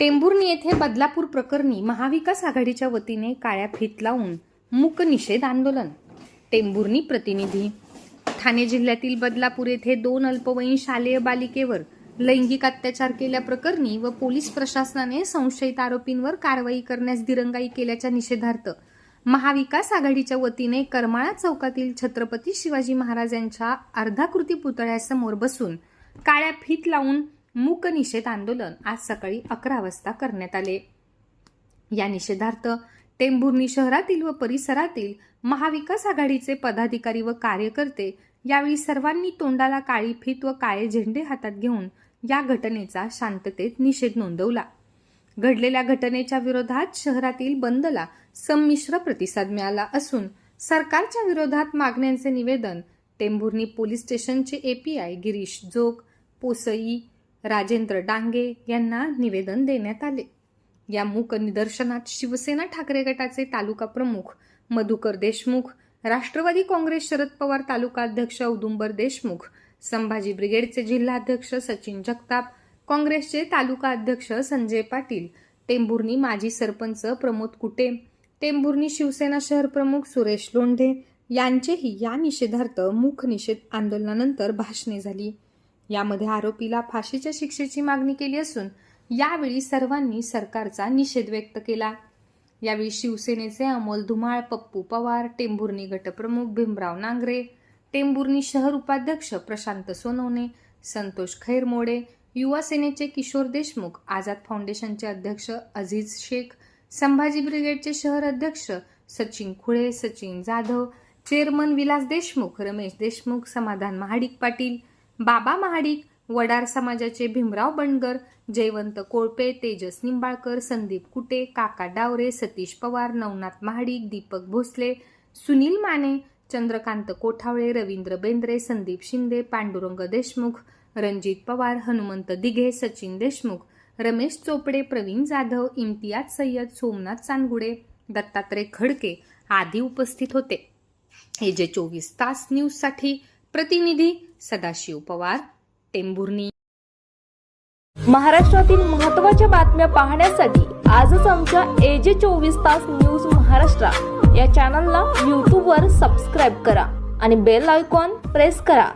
टेंभुर्णी येथे बदलापूर प्रकरणी महाविकास आघाडीच्या वतीने काळ्या फीत लावून मूक निषेध आंदोलन. टेंभुर्णी प्रतिनिधी. ठाणे जिल्ह्यातील बदलापूर येथे दोन अल्पवयीन शालेय बालिकेवर लैंगिक अत्याचार केल्याप्रकरणी व पोलीस प्रशासनाने संशयित आरोपींवर कारवाई करण्यास दिरंगाई केल्याच्या निषेधार्थ महाविकास आघाडीच्या वतीने करमाळा चौकातील छत्रपती शिवाजी महाराज यांच्या अर्धाकृती पुतळ्यासमोर बसून काळ्या फीत लावून मूक निषेध आंदोलन आज सकाळी अकरा वाजता करण्यात आले. या निषेधार्थ टेंभुर्णी शहरातील व परिसरातील महाविकास आघाडीचे पदाधिकारी व कार्यकर्ते यावेळी सर्वांनी तोंडाला काळी फीत व काळे झेंडे हातात घेऊन या घटनेचा शांततेत निषेध नोंदवला. घडलेल्या घटनेच्या विरोधात शहरातील बंदला संमिश्र प्रतिसाद मिळाला असून सरकारच्या विरोधात मागण्यांचे निवेदन टेंभुर्णी पोलीस स्टेशनचे एपीआय गिरीश जोग पोसई राजेंद्र डांगे यांना निवेदन देण्यात आले. या मूक निदर्शनात शिवसेना ठाकरे गटाचे तालुका प्रमुख मधुकर देशमुख राष्ट्रवादी काँग्रेस शरद पवार तालुका अध्यक्ष औदुंबर देशमुख संभाजी ब्रिगेडचे जिल्हाध्यक्ष सचिन जगताप काँग्रेसचे तालुका अध्यक्ष संजय पाटील टेंभुर्णी माजी सरपंच प्रमोद कुटे टेंभुर्णी शिवसेना शहर प्रमुख सुरेश लोंढे यांचेही या निषेधार्थ मूक निषेध आंदोलनानंतर भाषणे झाली. यामध्ये आरोपीला फाशीच्या शिक्षेची मागणी केली असून यावेळी सर्वांनी सरकारचा निषेध व्यक्त केला. यावेळी शिवसेनेचे अमोल धुमाळ पप्पू पवार टेंभुर्णी गटप्रमुख भीमराव नांगरे टेंभुर्णी शहर उपाध्यक्ष प्रशांत सोनवणे संतोष खैरमोडे युवा सेनेचे किशोर देशमुख आझाद फाउंडेशनचे अध्यक्ष अझीज शेख संभाजी ब्रिगेडचे शहर अध्यक्ष सचिन खुळे सचिन जाधव चेअरमन विलास देशमुख रमेश देशमुख समाधान महाडिक पाटील बाबा महाडिक वडार समाजाचे भीमराव बंडगर जयवंत कोळपे तेजस निंबाळकर संदीप कुटे काका डावरे सतीश पवार नवनाथ महाडिक दीपक भोसले सुनील माने चंद्रकांत कोठावळे रवींद्र बेंद्रे संदीप शिंदे पांडुरंग देशमुख रणजित पवार हनुमंत दिघे सचिन देशमुख रमेश चोपडे प्रवीण जाधव इम्तियाज सय्यद सोमनाथ चांदगुडे दत्तात्रय खडके आदी उपस्थित होते. हे जे चोवीस तास न्यूजसाठी प्रतिनिधी सदाशिव पवार टेंभुर्णी. महाराष्ट्रातील महत्त्वाच्या बातम्या पाहण्यासाठी आजच आमच्या एजे चोवीस तास न्यूज महाराष्ट्र या चॅनलला यूट्यूबवर सबस्क्राईब करा आणि बेल आयकॉन प्रेस करा.